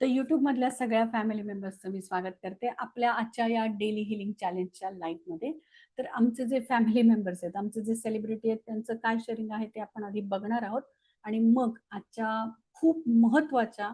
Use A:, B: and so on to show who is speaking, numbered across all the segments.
A: तर YouTube मधल्या सगळ्या फॅमिली मेंबर्सचं मी स्वागत करते. आपल्या आजच्या या डेली हिलिंग चॅलेंजच्या लाईफमध्ये मध्ये. तर आमचे जे फॅमिली मेंबर्स आहेत आमचे जे सेलिब्रिटी आहेत त्यांचं काय शेअरिंग आहे ते आपण आधी बघणार आहोत. आणि मग आजच्या खूप महत्त्वाच्या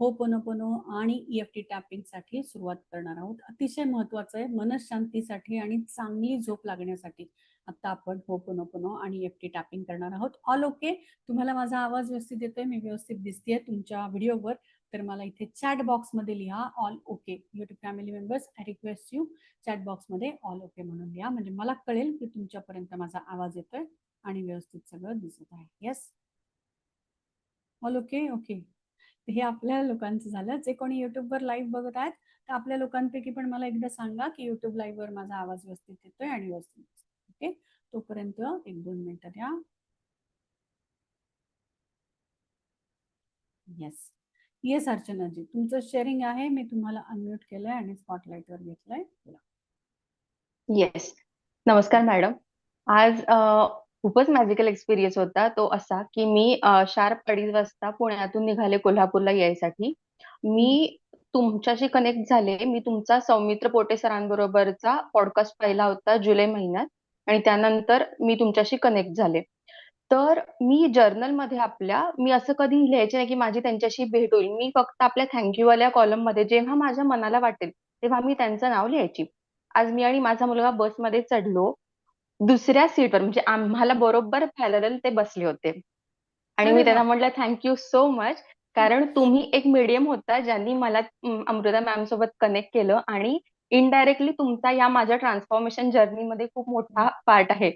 A: हो पोनो आणि ईएफटी टॅपिंगसाठी सुरुवात करणार आहोत. अतिशय महत्वाचं आहे. मनशांतीसाठी आणि चांगली झोप लागण्यासाठी आता आपण हो पोनो आणि ईएफटी टॅपिंग करणार आहोत. ऑल ओके तुम्हाला माझा आवाज व्यवस्थित येतोय? मी व्यवस्थित दिसतेय तुमच्या व्हिडिओवर तर मला इथे चॅट बॉक्समध्ये लिहा all okay YouTube family members I request you chat बॉक्समध्ये ऑल ओके म्हणून लिहा. म्हणजे मला कळेल की तुमच्यापर्यंत माझा आवाज येतोय आणि व्यवस्थित सगळं दिसत आहे. येस ऑल ओके ओके हे आपल्या लोकांचं झालं. जे कोणी युट्यूबवर लाईव्ह बघत आहेत तर आपल्या लोकांपैकी पण मला एकदा सांगा की युट्यूब लाईव्हवर माझा आवाज व्यवस्थित येतोय आणि व्यवस्थित ओके तोपर्यंत एक दोन मिनिटं द्या. येस येस अर्चनाजी. तुमचं शेअरिंग आहे मी तुम्हाला अनम्यूट केलंय आणि स्पॉटलाईटवर घेतलंय. बोला.
B: येस नमस्कार मॅडम आज खूपच मॅजिकल एक्सपिरियन्स होता. तो असा की मी शार्प अडीच वाजता पुण्यातून निघाले कोल्हापूरला यायसाठी. मी तुमच्याशी कनेक्ट झाले. मी तुमचा सौमित्र पोटे सरांबरोबरचा पॉडकास्ट पाहिला होता जुलै महिन्यात. आणि त्यानंतर मी तुमच्याशी कनेक्ट झाले. तर मी जर्नलमध्ये आपल्या मी असं कधी लिहायचे नाही की माझी त्यांच्याशी भेट होईल. मी फक्त आपल्या थँक्यू वाल्या कॉलममध्ये जेव्हा माझ्या मनाला वाटेल तेव्हा मी त्यांचं नाव लिहायची. आज मी आणि माझा मुलगा बसमध्ये चढलो दुसऱ्या सीटवर म्हणजे आम्हाला बरोबर पॅरल ते बसले होते. आणि मी. त्यांना म्हटलं थँक्यू सो मच कारण तुम्ही एक मीडियम होता ज्यांनी मला अम, अमृता मॅम सोबत कनेक्ट केलं. आणि इनडायरेक्टली तुमचा या माझ्या ट्रान्सफॉर्मेशन जर्नीमध्ये खूप मोठा पार्ट आहे.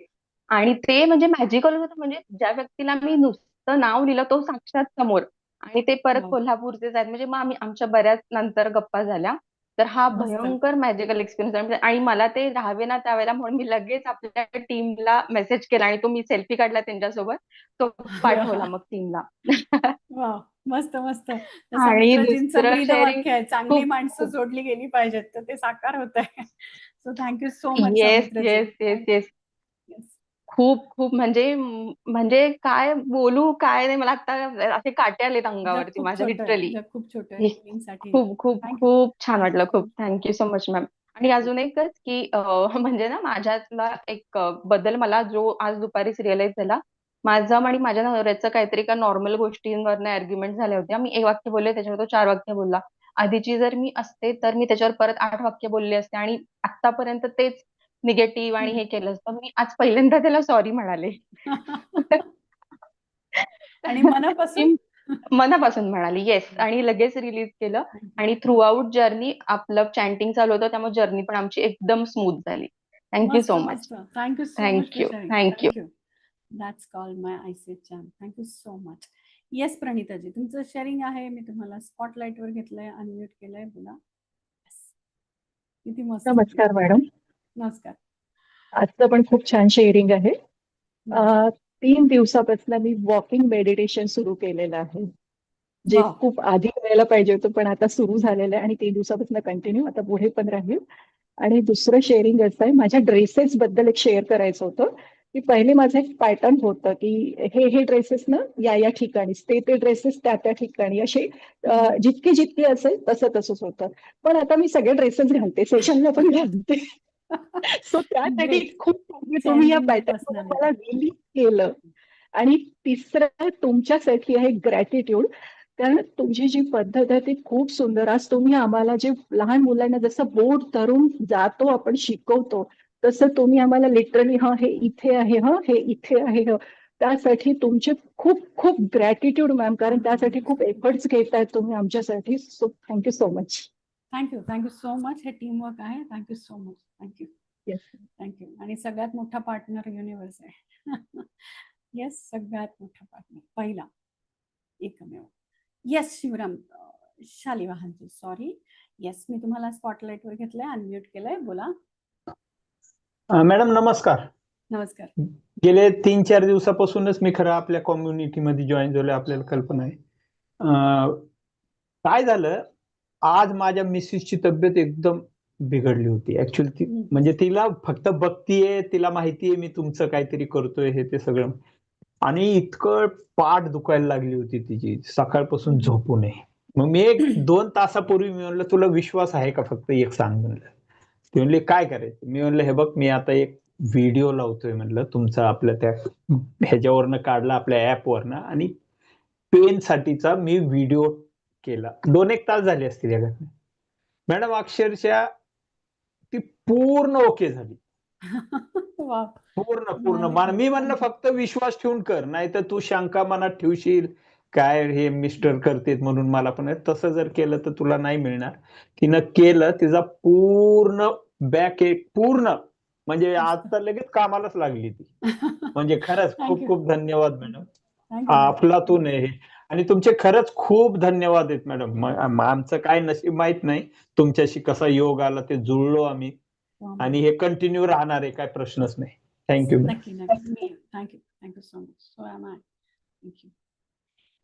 B: आणि ते म्हणजे मॅजिकल होतं म्हणजे ज्या व्यक्तीला मी नुसतं नाव लिहिलं तो साक्षात समोर. आणि ते परत
A: Wow.
B: कोल्हापूरचेच आहेत म्हणजे मग आम्ही आमच्या बऱ्याच नंतर गप्पा झाल्या. तर हा
A: मस्त.
B: भयंकर मॅजिकल एक्सपिरियन्स आणि मला ते राहावे ना त्यावेळेला म्हणून मी लगेच आपल्या टीमला मेसेज केला आणि तो मी सेल्फी काढला त्यांच्यासोबत. तो पाठवला मग टीमला
A: वा मस्त मस्त. जसं
B: आणि
A: मित्रजींचं
B: दुसरं
A: ब्रीद
B: sharing
A: वाक्य आहे. चांगली
B: खूप-
A: माणसं
B: खूप.
A: जोडली गेली पाहिजेत. तर ते साकार होत आहे. So thank you so much
B: yes yes yes yes खूप खूप म्हणजे म्हणजे काय बोलू काय नाही. मला आता असे काटे आलेत अंगावरती माझ्या लिटरली
A: खूप
B: खूप खूप. खूप छान वाटलं. खूप. थँक्यू सो मच मॅम आणि अजून एकच की म्हणजे ना माझ्यातला एक बदल मला जो आज दुपारीच रिअलाइज झाला. माझं आणि माझ्या नवऱ्याचं काहीतरी का नॉर्मल गोष्टींवर आर्ग्युमेंट झाल्या होत्या. मी एक वाक्य बोलले त्याच्यावर तो चार वाक्य बोलला. आधीची जर मी असते तर मी त्याच्यावर परत आठ वाक्य बोलले असते. आणि आतापर्यंत तेच निगेटिव्ह आणि हे केलं असतं. मी आज पहिल्यांदा त्याला सॉरी म्हणाले.
A: आणि मनापासून?
B: मनापासून म्हणाली येस आणि लगेच रिलीज केलं. आणि थ्रू आउट जर्नी आपलं चॅन्टिंग चालू होतं त्यामुळे जर्नी पण आमची एकदम स्मूथ झाली. Thank you so much
A: thank you.
B: Thank you.
A: That's call my IC Chan thank you so much yes प्रणिताजी तुमचं शेअरिंग आहे. मी तुम्हाला स्पॉटलाईट वर घेतलंय अनम्यूट केलंय. बोला. किती मस्त.
C: नमस्कार मॅडम
A: नमस्कार.
C: आजचं पण खूप छान शेअरिंग आहे. तीन दिवसापासून मी वॉकिंग मेडिटेशन सुरू केलेलं आहे. जे. खूप आधी करायला पाहिजे होतं पण आता सुरू झालेलं आहे आणि तीन दिवसापासून कंटिन्यू आता पुढे पण राहील. आणि दुसरं शेअरिंग असं आहे माझ्या ड्रेसेस बद्दल एक शेअर करायचं होतं की पहिले माझं एक पॅटर्न होतं की हे हे ड्रेसेस ना या या ठिकाणी ते ते ड्रेसेस त्या त्या ठिकाणी असे जितके जितके असेल तसं तसंच होतं. पण आता मी सगळे ड्रेसेस घालते सेशनला पण घालते. सो त्यासाठी
A: Great.
C: खूप तुम्ही या. मला रिलीज केलं. आणि तिसरं तुमच्यासाठी आहे ग्रॅटिट्यूड कारण तुमची जी पद्धत आहे ती खूप सुंदर. आज तुम्ही आम्हाला जे लहान मुलांना जसं बोट धरून जातो आपण शिकवतो तसं तुम्ही आम्हाला लिटरली हा हे इथे आहे हा हे इथे आहे ह. त्यासाठी तुमचे खूप खूप ग्रॅटिट्यूड मॅम कारण त्यासाठी खूप एफर्ट्स घेतायत तुम्ही आमच्यासाठी. So thank you so much
A: thank you thank you so much हे टीमवर्क आहे. Thank you so much thank you
C: yes
A: thank you आणि सगळ्यात मोठा पार्टनर युनिव्हर्स आहे. येस सगळ्यात मोठा पार्टनर पहिला. एकमेव. Yes Shivram. Shalivahanji sorry yes मी तुम्हाला स्पॉटलाईट वर घेतलंय. अनम्यूट केलंय. बोला.
D: मॅडम नमस्कार.
A: नमस्कार.
D: गेले तीन चार दिवसापासूनच मी खरं आपल्या कम्युनिटीमध्ये जॉईन झालोय आपल्याला कल्पना आहे. काय झालं? आज माझ्या मिसेसची तब्येत एकदम बिघडली होती. ऍक्च्युली ती. म्हणजे तिला फक्त बघतीये तिला माहितीये मी तुमचं काहीतरी करतोय हे ते सगळं. आणि इतकं पाठ दुखायला लागली होती तिची सकाळपासून. झोपू नये. मग मी एक दोन तासापूर्वी मी म्हणलं तुला विश्वास आहे का फक्त एक सांग म्हणलं. ते म्हणले काय करायचं? मी म्हणलं हे बघ मी आता एक व्हिडिओ लावतोय म्हणलं तुमचा आपल्या त्या ह्याच्यावरनं काढला आपल्या ऍपवरनं आणि पेन साठीचा मी व्हिडिओ केला. दोन एक तास झाले असतील या घटनेत. मॅडम अक्षरशः पूर्ण ओके झाली. पूर्ण पूर्ण.
A: नाही,
D: मान मी म्हणलं
A: नाही.
D: फक्त विश्वास ठेवून कर नाही तर तू शंका मनात ठेवशील. काय हे मिस्टर करतेत म्हणून मला पण तसं जर केलं तर तुला नाही मिळणार. तिनं केलं तिचा पूर्ण बॅक एक पूर्ण. म्हणजे आज तर लगेच कामालाच लागली ती. म्हणजे खरंच खूप. खूप धन्यवाद मॅडम.
A: Thank you.
D: अफलातून आहे हे. आणि तुमचे खरंच खूप धन्यवाद आहेत मॅडम. आमचं काय नशीब माहीत नाही. तुमच्याशी कसा योग आला ते जुळलो आम्ही. आणि हे कंटिन्यू राहणार आहे काय प्रश्नच नाही. थँक्यू
A: नक्की नक्की thank you thank you so much so am I thank you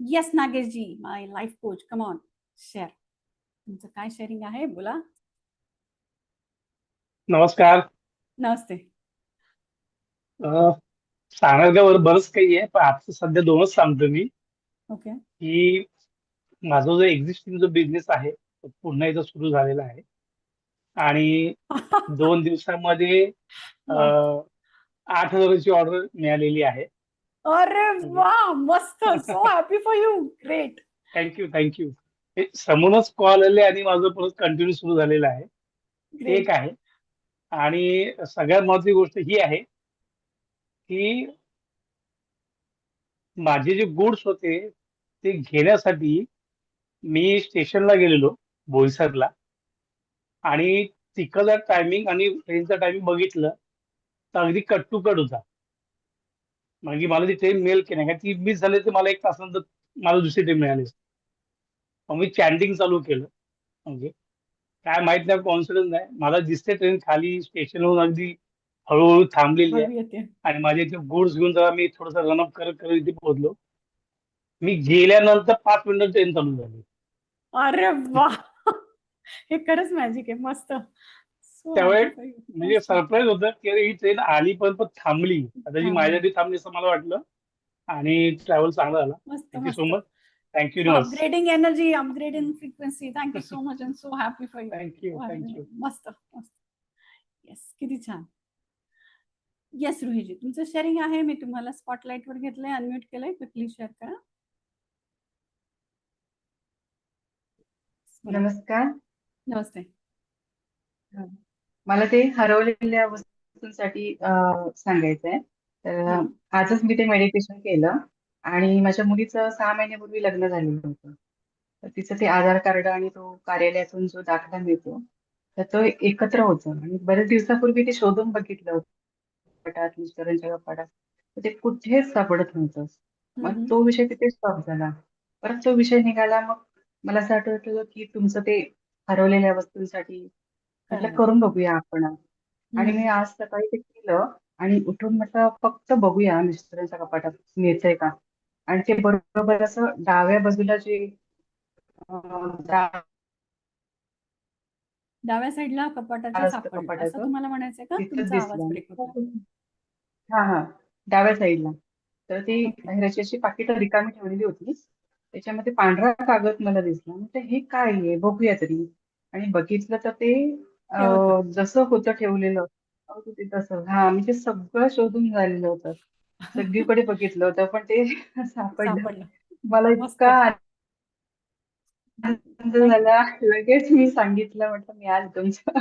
A: yes Nageshji my life coach come on share तुमचं काय शेअरिंग आहे? बोला.
E: नमस्कार.
A: नमस्ते.
E: अं, सांगण्यावर बरंच काही आहे पण आता सध्या दोनच सांगतो मी.
A: ओके
E: की माझा जो एक्झिस्टिंग जो बिझनेस आहे तो पुन्हा एकदा सुरू झालेला आहे. आणि दोन दिवसामध्ये अं, आठ हजाराची ऑर्डर मिळालेली आहे.
A: अरे वा! मस्त! So happy for you great
E: thank you thank you हे समोरच कॉल आले आणि माझं परत कंटिन्यू सुरू झालेलं आहे. ते
A: ग्रेट
E: एक आहे. आणि सगळ्यात महत्वाची गोष्ट ही आहे की माझे जे गुड्स होते ते घेण्यासाठी मी स्टेशनला गेलेलो बोईसरला. आणि तिकडचा टायमिंग आणि ट्रेनचा टायमिंग बघितलं तर अगदी कट टू कट होता. म्हणजे मला ती ट्रेन मिळेल की नाही कारण ती मिस झाली तर मला एक तासानंतर मला दुसरी ट्रेन मिळाली. मग मी चॅन्टिंग चालू केलं. म्हणजे काय माहीत नाही कॉन्फिडन्स नाही. मला दिसते ट्रेन खाली स्टेशनवरून अगदी हळूहळू थांबलेली आहे. आणि माझे इथे गुड्स घेऊन जरा मी थोडंसं रनअप करत करत इथे पोहोचलो. मी गेल्यानंतर पाच मिनिटं ट्रेन चालू झाली.
A: अरे वा! हे खरंच मॅजिक आहे मस्त.
E: त्यामुळे. म्हणजे. सरप्राईज होतं की अरे ही ट्रेन आली पण पण थांबली. आता जी. माझ्यासाठी थांबली असं मला वाटलं. आणि ट्रॅव्हल चांगला झाला.
A: मस्त
E: thank you so much thank you
A: upgrading energy upgrading frequency thank you so much and so happy for you
E: thank you thank you
A: मस्त मस्त. येस किती छान. येस रुहीजी तुमचं शेअरिंग आहे. मी तुम्हाला स्पॉटलाइट वर घेतलंय. अनम्यूट केलंय. क्विकली शेअर करा.
F: नमस्कार.
A: नमस्ते.
F: मला ते हरवलेल्या वस्तूंसाठी अं, सांगायचं आहे तर. आजच मी ते मेडिटेशन केलं आणि माझ्या मुलीचं सहा महिन्यापूर्वी लग्न झालेलं होतं. तर तिचं ते आधार कार्ड आणि तो कार्यालयातून जो दाखला मिळतो तर तो एकत्र होतं. आणि बरेच दिवसापूर्वी ते शोधून बघितलं होतं. मिस्टरांच्या कपाटात. तर ते कुठेच सापडत नव्हतं. मग
A: हम्म.
F: तो विषय तिथे स्टॉप झाला. परत तो विषय निघाला. मग मला असं आठवतं की तुमचं ते हरवलेल्या वस्तूंसाठी. म्हटलं. करून बघूया आपण आणि मी. आज सकाळी ते केलं आणि उठून म्हटलं फक्त बघूया मिस्टरांच्या कपाटात मिळतंय का? आणि ते बरोबर असं डाव्या बाजूला जे
A: डाव्या साईडला कपाटाच्या
F: कपाटाचं.
A: तुम्हाला म्हणायचंय का? तुमचा आवाज
F: हा हा. डाव्या साईडला. तर ती. हिऱ्याची अशी पाकिटं रिकामी ठेवलेली होती. त्याच्यामध्ये पांढरा कागद मला दिसला. म्हटलं हे काय आहे? बघूया तरी. आणि बघितलं तर ते जसं होतं ठेवलेलं होतं ते तसं. हा म्हणजे सगळं शोधून झालेलं होतं. सगळीकडे बघितलं होतं पण ते सापडलं.
A: सापडलं.
F: मला
A: मस्त.
F: इतका आनंद झाला. लगेच मी सांगितलं म्हटलं मी आज तुमचं.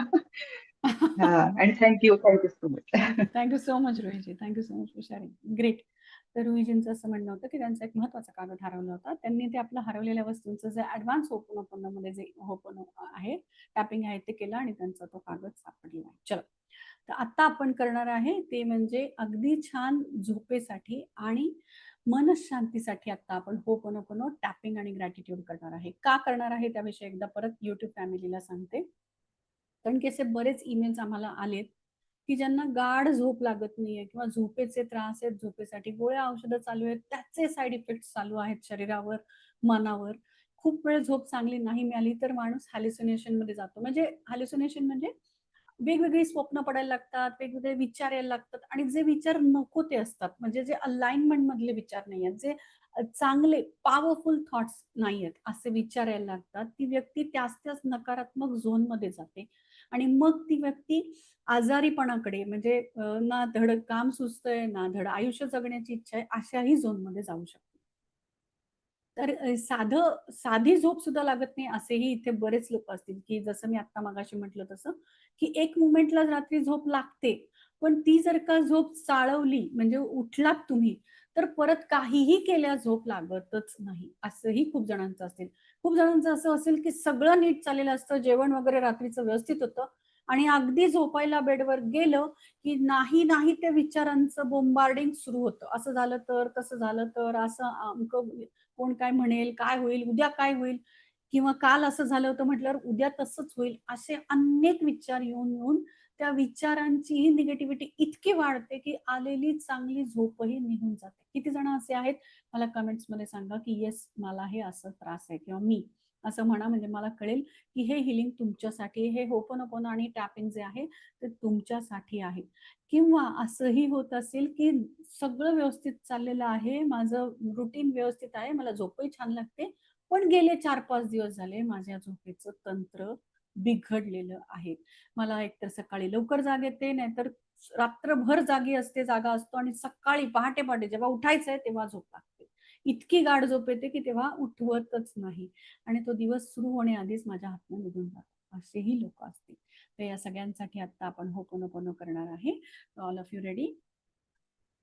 F: हा thank you thank you so much
A: thank you so much Rohitji. Thank you so much for sharing great तर रोहितजींचं असं म्हणणं होतं की त्यांचा एक महत्त्वाचा कागद हरवला होता. त्यांनी ते आपलं हरवलेल्या वस्तूंचं जे ऍडव्हान्स ओपनमध्ये जे ओपन आहे टॅपिंग आहे ते केलं आणि त्यांचा तो कागद सापडला. आहे चलो. तर आता आपण करणार आहे ते म्हणजे अगदी छान झोपेसाठी आणि मनशांतीसाठी आता आपण होपनोपनो टॅपिंग आणि ग्रॅटिट्यूड करणार आहे. का करणार आहे त्याविषयी एकदा परत युट्यूब फॅमिलीला सांगते. कारण की असे बरेच ईमेल्स आम्हाला आलेत की ज्यांना गाढ झोप लागत नाहीये किंवा झोपेचे त्रास आहेत झोपेसाठी गोळ्या औषधं चालू आहेत त्याचे साईड इफेक्ट चालू आहेत शरीरावर मनावर. खूप वेळ झोप चांगली नाही मिळाली तर माणूस हॅल्युसिनेशनमध्ये जातो. म्हणजे हॅल्युसिनेशन म्हणजे वेगवेगळी स्वप्न पडायला लागतात वेगवेगळे विचार यायला लागतात आणि जे विचार नको ते असतात. म्हणजे जे अलाइनमेंट मधले विचार नाही आहेत जे चांगले पॉवरफुल थॉट्स नाहीयेत असे विचार यायला लागतात. ती व्यक्ती त्याच त्याच नकारात्मक झोनमध्ये जाते. आणि मग ती व्यक्ती आजारीपणाकडे म्हणजे ना धड काम सुचतंय ना धड आयुष्य जगण्याची इच्छा आहे अशाही झोनमध्ये जाऊ शकते. तर साध साधी झोप सुद्धा लागत नाही असेही इथे बरेच लोक असतील की जसं मी आता मागाशी म्हटलं तसं की एक मुमेंटला रात्री झोप लागते पण ती जर का झोप चाळवली म्हणजे उठलात तुम्ही तर परत काहीही केल्या झोप लागतच नाही असंही खूप जणांचं असेल खूप जणांचं असं असेल की सगळं नीट चाललेलं असतं जेवण वगैरे रात्रीचं व्यवस्थित होतं. आणि अगदी झोपायला बेडवर गेलं की नाही नाही त्या विचारांचं बोंबार्डिंग सुरू होतं. असं झालं तर तसं झालं तर असं अमकं कोण काय म्हणेल काय होईल उद्या काय होईल? किंवा काल असं झालं होतं म्हटल्यावर उद्या तसंच होईल असे अनेक विचार येऊन येऊन त्या विचारांचीही निगेटिव्हिटी इतकी वाढते की आलेली चांगली झोपही निघून जाते. किती जण असे आहेत? मला कमेंट्समध्ये सांगा की येस मला हे असं त्रास आहे किंवा मी. असं म्हणा म्हणजे मला कळेल की हे हिलिंग तुमच्यासाठी हे होपन आणि टॅपिंग जे आहे ते तुमच्यासाठी आहे. किंवा असंही होत असेल की सगळं व्यवस्थित चाललेलं आहे माझं रुटीन व्यवस्थित आहे मला झोपही छान लागते पण गेले चार पाच दिवस झाले माझ्या झोपेचं तंत्र बिघडलेलं आहे. मला एकतर सकाळी लवकर जाग येते नाहीतर रात्रभर जागी असते जागा असतो आणि सकाळी पहाटे पहाटे जेव्हा उठायचंय तेव्हा झोप लागते. इतकी गाढ झोप येते की तेव्हा उठवतच नाही. आणि तो दिवस सुरू होण्याआधीच माझ्या हातनं निघून जातो. असेही लोक असतील. तर या सगळ्यांसाठी आता आपण होपोनोपोनो करणार आहे? ऑल ऑफ यू रेडी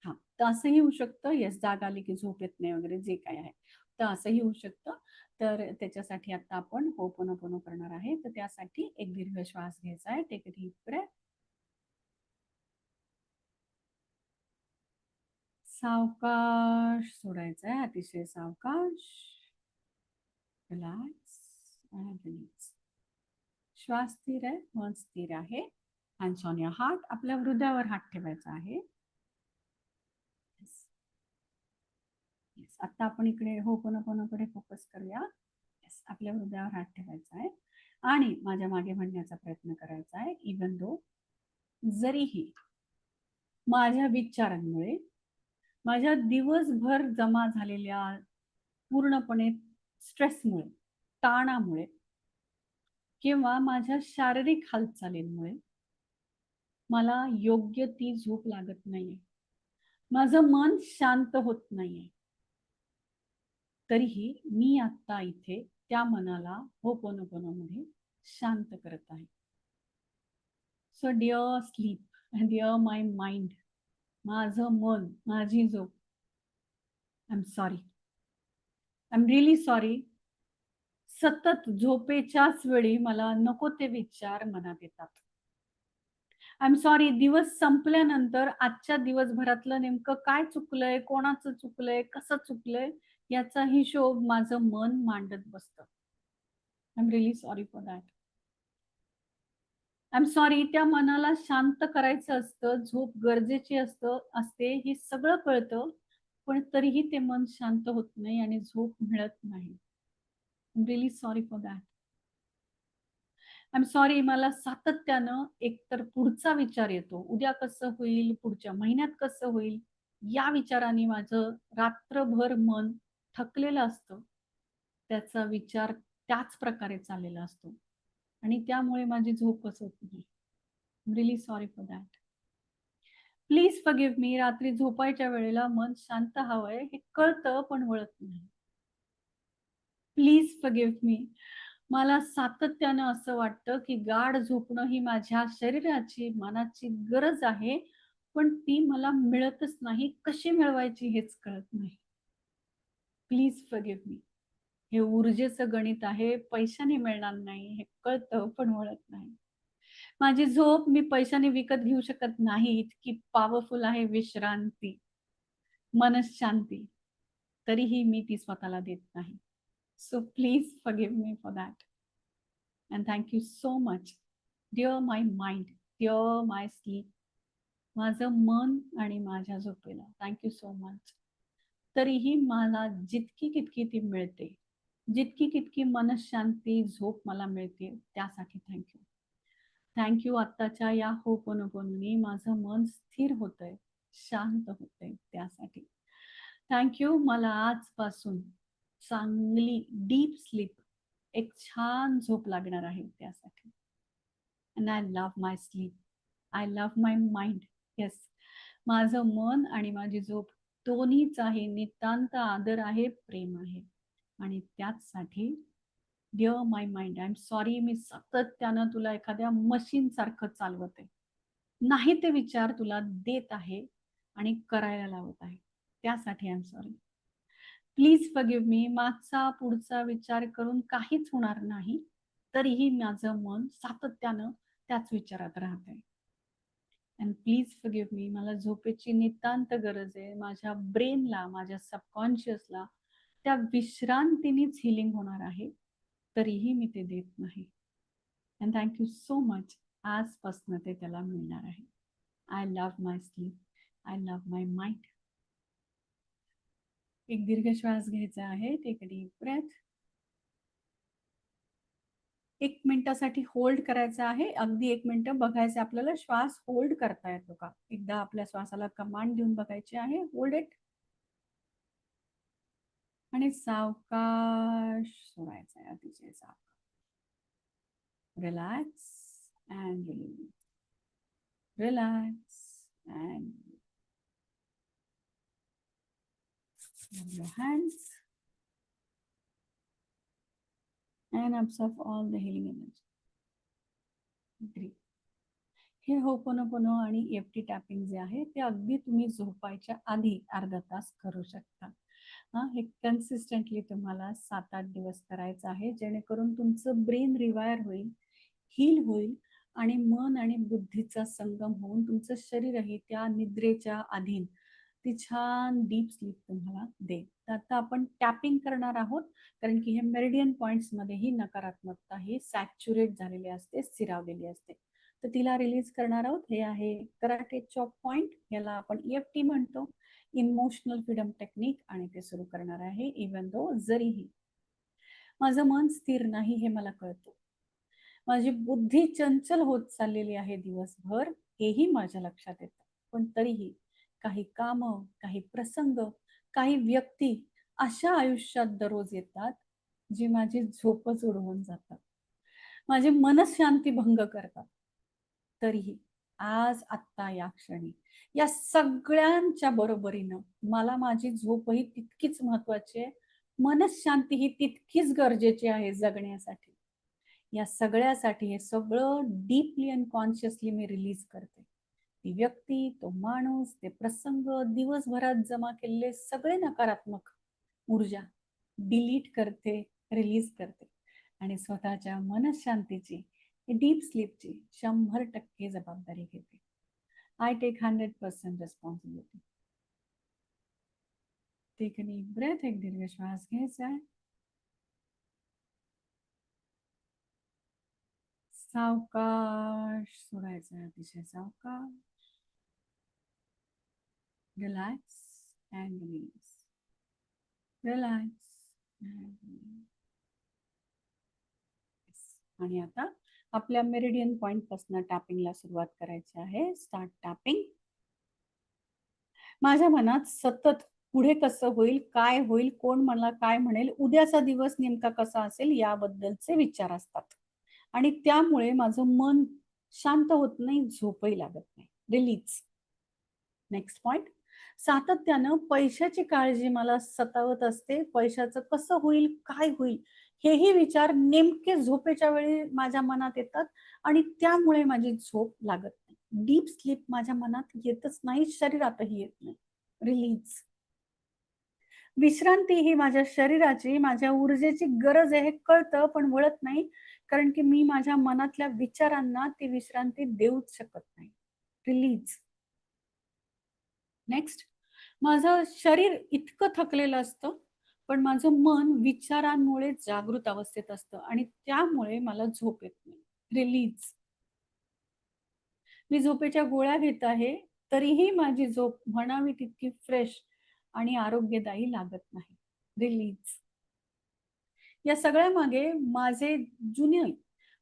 A: हा तर असंही होऊ शकतं. येस जाग आली की झोप येत नाही वगैरे जे काय आहे. तर असंही होऊ शकतं. तर त्याच्यासाठी आता आपण होपोनोपोनो करणार आहे. तर त्यासाठी एक दीर्घ श्वास घ्यायचा आहे. टेक डीप ब्रेथ सावकाश सोडायचा आहे. अतिशय सावकाश. रिलॅक्स रिलीज श्वास स्थिर आहे. मन स्थिर आहे. हँड्स ऑन युअर हार्ट आपल्या हृदयावर हात ठेवायचा आहे येस आता आपण इकडे हो कडे फोकस करूया. येस आपल्या हृदयावर हात ठेवायचा आहे. आणि माझ्या मागे म्हणण्याचा प्रयत्न करायचा आहे इवन दो जरीही माझ्या विचारांमुळे माझ्या दिवसभर जमा झालेल्या पूर्णपणे स्ट्रेसमुळे ताणामुळे किंवा माझ्या शारीरिक हालचालींमुळे मला योग्य ती झोप लागत नाहीये. माझं मन शांत होत नाहीये. तरीही मी आता इथे त्या मनाला मध्ये शांत करत आहे. So dear sleep dear my mind माझं मन माझी झोप. I am sorry I am really sorry सतत झोपेच्याच वेळी मला नको ते विचार मनात येतात. आय एम सॉरी दिवस संपल्यानंतर आजच्या दिवसभरातलं नेमकं काय चुकलंय कोणाचं चुकलंय कसं चुकलंय याचा हिशोब माझं मन मांडत बसतं. I am really sorry for that I am sorry त्या मनाला शांत करायचं असतं झोप गरजेची असतं असते हे सगळं कळतं पण तरीही ते मन शांत होत नाही आणि झोप मिळत नाही. Really sorry for that I am sorry मला सातत्यानं एकतर पुढचा विचार येतो. उद्या कसं होईल पुढच्या महिन्यात कसं होईल या विचाराने माझं रात्रभर मन थकलेलं असतं. त्याचा विचार त्याच प्रकारे चाललेला असतो. आणि त्यामुळे माझी झोपच होत नाही. Really sorry for that please forgive me रात्री झोपायच्या वेळेला मन शांत हवंय हे कळतं पण वळत नाही. प्लीज फगिव्ह मी मला सातत्यानं असं वाटतं की गाढ झोपणं ही माझ्या शरीराची मनाची गरज आहे पण ती मला मिळतच नाही. कशी मिळवायची हेच कळत नाही. प्लीज फगिव्ह मी हे ऊर्जेचं गणित आहे पैशाने मिळणार नाही हे कळतं पण वळत नाही. माझी झोप मी पैशाने विकत घेऊ शकत नाही इतकी पॉवरफुल आहे विश्रांती. मनशांती तरीही मी ती स्वतःला देत नाही. So please forgive me for that and thank you so much dear my mind dear my sleep माझं मन आणि माझ्या झोपेला. थँक्यू सो मच तरीही मला जितकी कितकी ती मिळते जितकी कितकी मनशांती झोप मला मिळते त्यासाठी थँक्यू थँक्यू आत्ताच्या या होपोनोपोननी माझं मन स्थिर होतंय शांत होतंय त्यासाठी. थँक्यू मला आजपासून चांगली डीप स्लीप एक छान झोप लागणार आहे त्यासाठी. And I love my sleep I love my mind yes माझं मन आणि माझी झोप दोन्हीच आहे. नितांत आदर आहे प्रेम आहे. आणि त्याचसाठी dear my mind I am sorry मी सातत्यानं तुला एखाद्या मशीन सारखं आहे नाही ते विचार तुला देत आहे आणि करायला लावत आहे. त्यासाठी I am sorry please forgive me मागचा पुढचा विचार करून काहीच होणार नाही. तरीही माझं मन सातत्यानं त्याच विचारात राहत आहे अँड प्लीज फॉरगिव्ह मी मला झोपेची नितांत गरज आहे. माझ्या ब्रेनला माझ्या सबकॉन्शियसला त्या विश्रांतीनेच हिलिंग होणार आहे. तरीही मी ते देत नाही. अँड थँक्यू सो मच आजपासनं ते त्याला मिळणार आहे. I love my sleep I love my mind एक दीर्घ श्वास घ्यायचा आहे. टेक डीप ब्रेथ एक मिनिटासाठी होल्ड करायचा आहे. अगदी एक मिनिटं बघायचं आपल्याला. श्वास होल्ड करता येतो का? एकदा आपल्या श्वासाला कमांड देऊन बघायची आहे. होल्ड इट आणि सावकाश सोडायचा आहे. अतिशय सावकाश. Relax and release relax and your hands and absorb all the healing energy. Great. हे होपोनोपोनो आणि एफटी टॅपिंग जे आहे ते अगदी तुम्ही झोपायच्या आधी अर्धा तास करू शकता हा हे कन्सिस्टंटली तुम्हाला सात आठ दिवस करायचं आहे जेणेकरून तुमचं ब्रेन रिवायर होईल हील होईल आणि मन आणि बुद्धीचा संगम होऊन तुमचं शरीरही त्या निद्रेच्या अधीन ती छान डीप स्लीप तुम्हाला देईल. तर आता आपण टॅपिंग करणार आहोत कारण की हे मेरिडियन पॉइंट्समध्ये ही नकारात्मकता ही सॅच्युरेट झालेली असते स्थिरावलेली असते. तर तिला रिलीज करणार आहोत. हे आहे कराटे चॉप पॉइंट याला आपण एफ टी म्हणतो. इमोशनल फ्रीडम टेक्निक आणि ते सुरू करणार आहे इवन दो जरीही. माझं मन स्थिर नाही हे मला कळतं. माझी बुद्धी चंचल होत चाललेली आहे दिवसभर हेही माझ्या लक्षात येतं. पण तरीही काही काम काही प्रसंग काही व्यक्ती अशा आयुष्यात दररोज येतात जी माझी झोपच उडवून जातात. माझी मनशांती भंग करतात. तरीही आज आत्ता या क्षणी या सगळ्यांच्या बरोबरीनं मला माझी झोप ही तितकीच महत्वाची आहे मनशांती ही तितकीच गरजेची आहे जगण्यासाठी. या सगळ्यासाठी हे सगळं डीपली अँड कॉन्शियसली मी रिलीज करते. ती व्यक्ती तो माणूस ते प्रसंग दिवसभरात जमा केलेले सगळे नकारात्मक ऊर्जा डिलीट करते रिलीज करते. आणि स्वतःच्या मनशांतीची डीप स्लीपची शंभर टक्के जबाबदारी घेते. I take hundred percent responsibility take a breath एक दीर्घ श्वास घ्यायचा आहे. सावकाश सोडायचा अतिशय सावकाश. Relax and release. Relax and release. आणि आता आपल्या मेरिडियन पॉइंटपासून टॅपिंगला सुरुवात करायची आहे. स्टार्ट टॅपिंग माझ्या मनात सतत पुढे कसं होईल काय होईल कोण मला काय म्हणेल उद्याचा दिवस नेमका कसा असेल याबद्दलचे विचार असतात. आणि त्यामुळे माझं मन शांत होत नाही झोपही लागत नाही. रिलीज नेक्स्ट पॉइंट सातत्यानं पैशाची काळजी मला सतावत असते. पैशाचं कसं होईल काय होईल हेही विचार नेमके झोपेच्या वेळी माझ्या मनात येतात आणि त्यामुळे माझी झोप लागत नाही. डीप स्लीप माझ्या मनात येतच नाही शरीरातही येत नाही. रिलीज. विश्रांती ही माझ्या शरीराची माझ्या ऊर्जेची गरज आहे हे कळतं पण वळत नाही कारण की मी माझ्या मनातल्या विचारांना ती विश्रांती देऊच शकत नाही. रिलीज. नेक्स्ट माझं शरीर इतकं थकलेलं असतं पण माझं मन विचारांमुळे जागृत अवस्थेत असतं आणि त्यामुळे मला झोप येत नाही. रिलीज मी झोपेच्या गोळ्या घेत आहे तरीही माझी झोप म्हणावी तितकी फ्रेश आणि आरोग्यदायी लागत नाही. रिलीज या सगळ्या मागे माझे जुने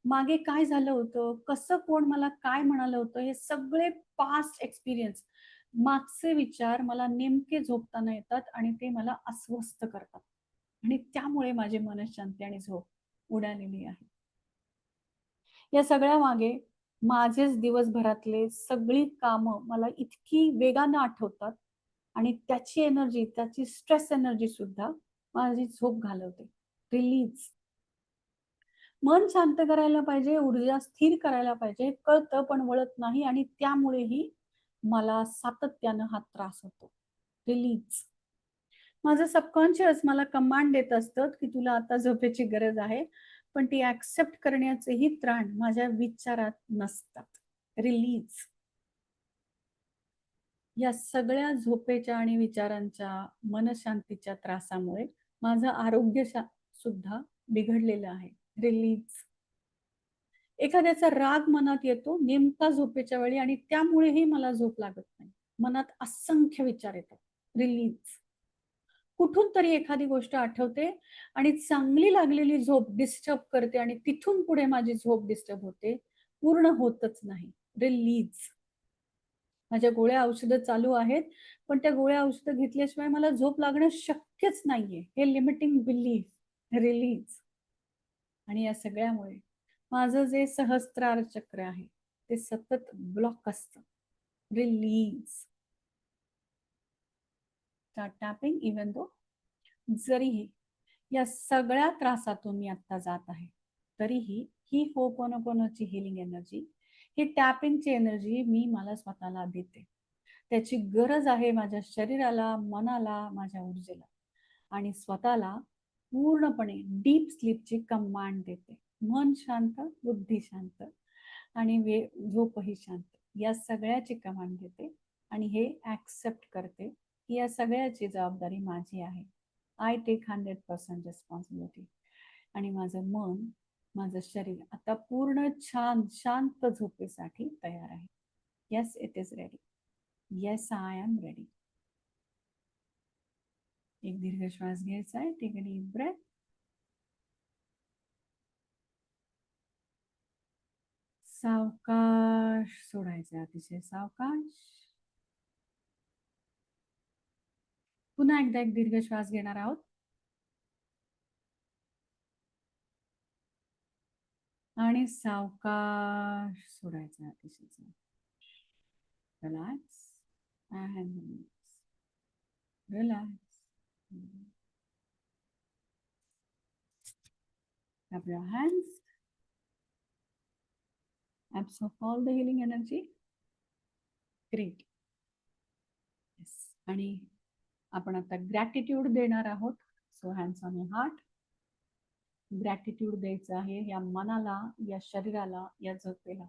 A: मागे काय झालं होतं कसं कोण मला काय म्हणालं होतं हे सगळे पास्ट एक्सपिरियन्स मागचे विचार मला नेमके झोपताना येतात आणि ते मला अस्वस्थ करतात. आणि त्यामुळे माझी मनशांती आणि झोप उडालेली आहे. या सगळ्या मागे माझेच दिवसभरातले सगळी कामं मला इतकी वेगानं आठवतात आणि त्याची एनर्जी त्याची स्ट्रेस एनर्जी सुद्धा माझी झोप घालवते. रिलीज मन शांत करायला पाहिजे ऊर्जा स्थिर करायला पाहिजे कळतं पण वळत नाही आणि त्यामुळेही मला सातत्यानं हा त्रास होतो. रिलीज माझं सबकॉन्शियस मला कमांड देत असतं की तुला आता झोपेची गरज आहे पण ती ऍक्सेप्ट करण्याचेही त्राण माझ्या विचारात नसतात. रिलीज या सगळ्या झोपेच्या आणि विचारांच्या मनशांतीच्या त्रासामुळे माझं आरोग्य सुद्धा बिघडलेलं आहे. रिलीज एखाद्याचा राग मनात येतो नेमका झोपेच्या वेळी आणि त्यामुळेही मला झोप लागत नाही. मनात असंख्य विचार येतात. रिलीज कुठून तरी एखादी गोष्ट आठवते आणि चांगली लागलेली झोप डिस्टर्ब करते आणि तिथून पुढे माझी झोप डिस्टर्ब होते. पूर्ण होतच नाही. रिलीज माझ्या गोळ्या औषधं चालू आहेत पण त्या गोळ्या औषधं घेतल्याशिवाय मला झोप लागणं शक्यच नाहीये. हे लिमिटिंग बिलीफ रिलीज आणि या सगळ्यामुळे माझं जे सहस्त्रार चक्र आहे ते सतत ब्लॉक असतं. रिलीज टॅपिंग इवन दो जरीही या सगळ्या त्रासातून मी आत्ता जात आहे तरीही ही होपोनोपोनोची हिलिंग एनर्जी ही टॅपिंगची एनर्जी मी मला स्वतःला देते. त्याची गरज आहे माझ्या शरीराला मनाला माझ्या ऊर्जेला. आणि स्वतःला पूर्णपणे डीप स्लीपची कमांड देते. मन शांत बुद्धी शांत आणि वे झोपही शांत. या सगळ्याची कमांड घेते आणि हे ऍक्सेप्ट करते की या सगळ्याची जबाबदारी माझी आहे. I take hundred percent responsibility आणि माझं मन माझं शरीर आता पूर्ण छान शांत झोपेसाठी तयार आहे. Yes it is ready yes I am ready एक दीर्घ श्वास घ्यायचा आहे. टेक डीप ब्रेथ सावकाश सोडायचे अतिशय सावकाश. पुन्हा एकदा एक दीर्घ श्वास घेणार आहोत. आणि सावकाश सोडायचं अतिशय relax and relax. Grab. Absorb all the healing energy. Great. Yes. आणि आपण आता ग्रॅटिट्यूड देणार आहोत. So hands on heart gratitude द्यायचं आहे या मनाला या शरीराला या झोपेला.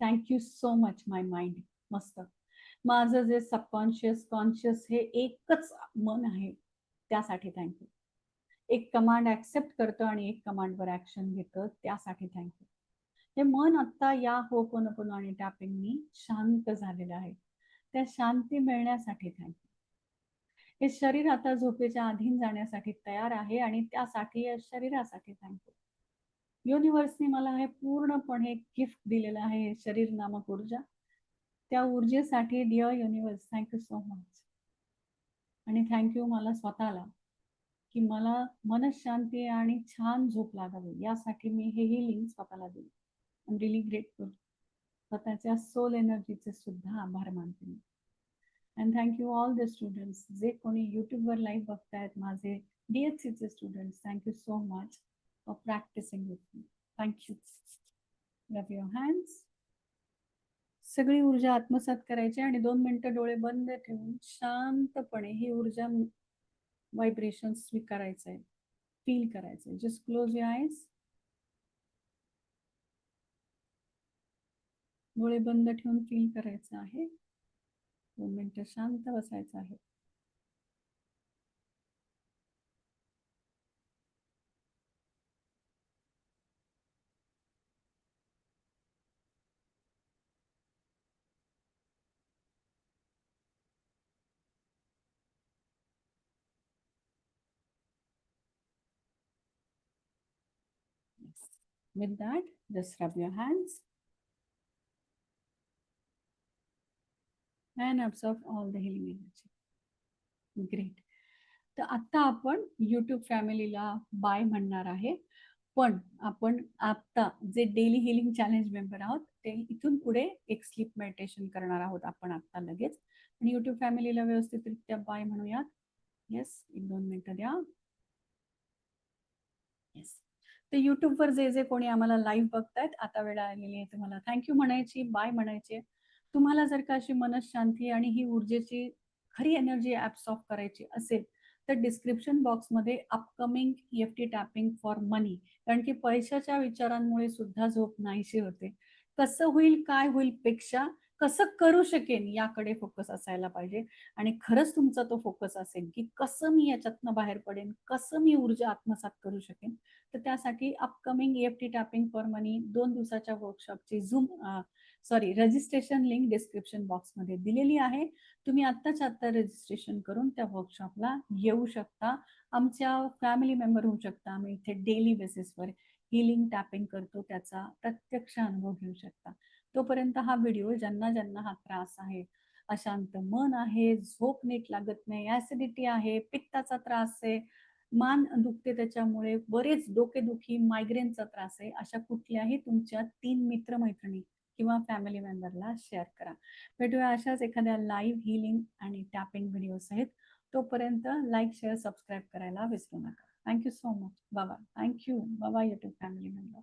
A: Thank you so much my mind मस्त. माझं जे सबकॉन्शियस कॉन्शियस हे एकच मन आहे त्यासाठी थँक्यू एक कमांड ऍक्सेप्ट करतं आणि एक कमांडवर ऍक्शन घेतं त्यासाठी थँक्यू हे मन आत्ता या हो कोनपोन आणि टॅपिंगनी शांत झालेलं आहे. त्या शांती मिळण्यासाठी थँक्यू हे शरीर आता झोपेच्या अधीन जाण्यासाठी तयार आहे आणि त्यासाठी या शरीरासाठी थँक्यू युनिव्हर्सने मला हे पूर्णपणे गिफ्ट दिलेलं आहे शरीर नामक ऊर्जा. त्या ऊर्जेसाठी dear universe thank you so much आणि थँक्यू मला स्वतःला की मला मनशांती आणि छान झोप लागावी यासाठी मी हे हिलिंग स्वतःला दिली. आय रिली ग्रेटफुल स्वतःच्या सोल एनर्जीचे सुद्धा आभार मानते मी. And thank you all the students जे कोणी यूट्यूबवर लाईव्ह बघतायत माझे डीएससीचे H students thank you so much for practicing with me thank you love your hands सगळी ऊर्जा आत्मसात करायची आणि दोन मिनटं डोळे बंद ठेवून शांतपणे ही ऊर्जा व्हायब्रेशन स्वीकारायचं आहे फील करायचं आहे जस्ट क्लोज युअर आयज डोळे बंद ठेवून फील करायचं आहे. दोन मिनटं शांत बसायचं आहे. With that, just rub your hands. And observe all the healing energy great तर आत्ता आपण यूट्यूब फॅमिलीला बाय म्हणणार आहे. पण आपण आता जे डेली हिलिंग चॅलेंज मेंबर आहोत ते इथून पुढे एक स्लीप मेडिटेशन करणार आहोत आपण आता लगेच. आणि यूट्यूब फॅमिलीला व्यवस्थितरित्या बाय म्हणूयात. येस एक दोन मिनिटं द्या. येस तर युट्यूबवर जे जे कोणी आम्हाला लाईव्ह बघतायत आता वेळ आलेली आहे तुम्हाला. थँक्यू म्हणायची बाय म्हणायची. तुम्हाला जर का अशी मनशांती आणि ही ऊर्जेची खरी एनर्जी ॲब्सॉर्ब करायची असेल तर डिस्क्रिप्शन बॉक्समध्ये upcoming F T tapping for money कारण की पैशाच्या विचारांमुळे सुद्धा झोप नाहीशी होते. कसं होईल काय होईल पेक्षा कसं करू शकेन याकडे फोकस असायला पाहिजे. आणि खरंच तुमचा तो फोकस असेल की कसं मी याच्यातनं बाहेर पडेन कसं मी ऊर्जा आत्मसात करू शकेन तर त्यासाठी upcoming F T tapping for money दोन दिवसाच्या वर्कशॉपची zoom sorry registration link description बॉक्समध्ये दिलेली आहे. तुम्ही आत्ताच्या आत्ता रजिस्ट्रेशन करून त्या वर्कशॉपला येऊ शकता. आमच्या फॅमिली मेंबर होऊ शकता. आम्ही इथे डेली बेसिसवर हिलिंग टॅपिंग करतो. त्याचा प्रत्यक्ष अनुभव घेऊ शकता. तोपर्यंत हा व्हिडिओ ज्यांना ज्यांना हा त्रास आहे अशांत मन आहे झोप नीट लागत नाही ऍसिडिटी आहे पित्ताचा त्रास आहे मान दुखते त्याच्यामुळे बरेच डोकेदुखी मायग्रेनचा त्रास आहे अशा कुठल्याही तुमच्या तीन मित्रमैत्रिणी किंवा फॅमिली मेंबरला शेअर करा. भेटूया अशाच एखाद्या लाईव्ह हिलिंग आणि टॅपिंग व्हिडिओ सहित. तोपर्यंत लाईक शेअर सबस्क्राईब करायला विसरू नका. Thank you so much. बाबा थँक्यू. बाबा युट्यूब फॅमिली मेंबर.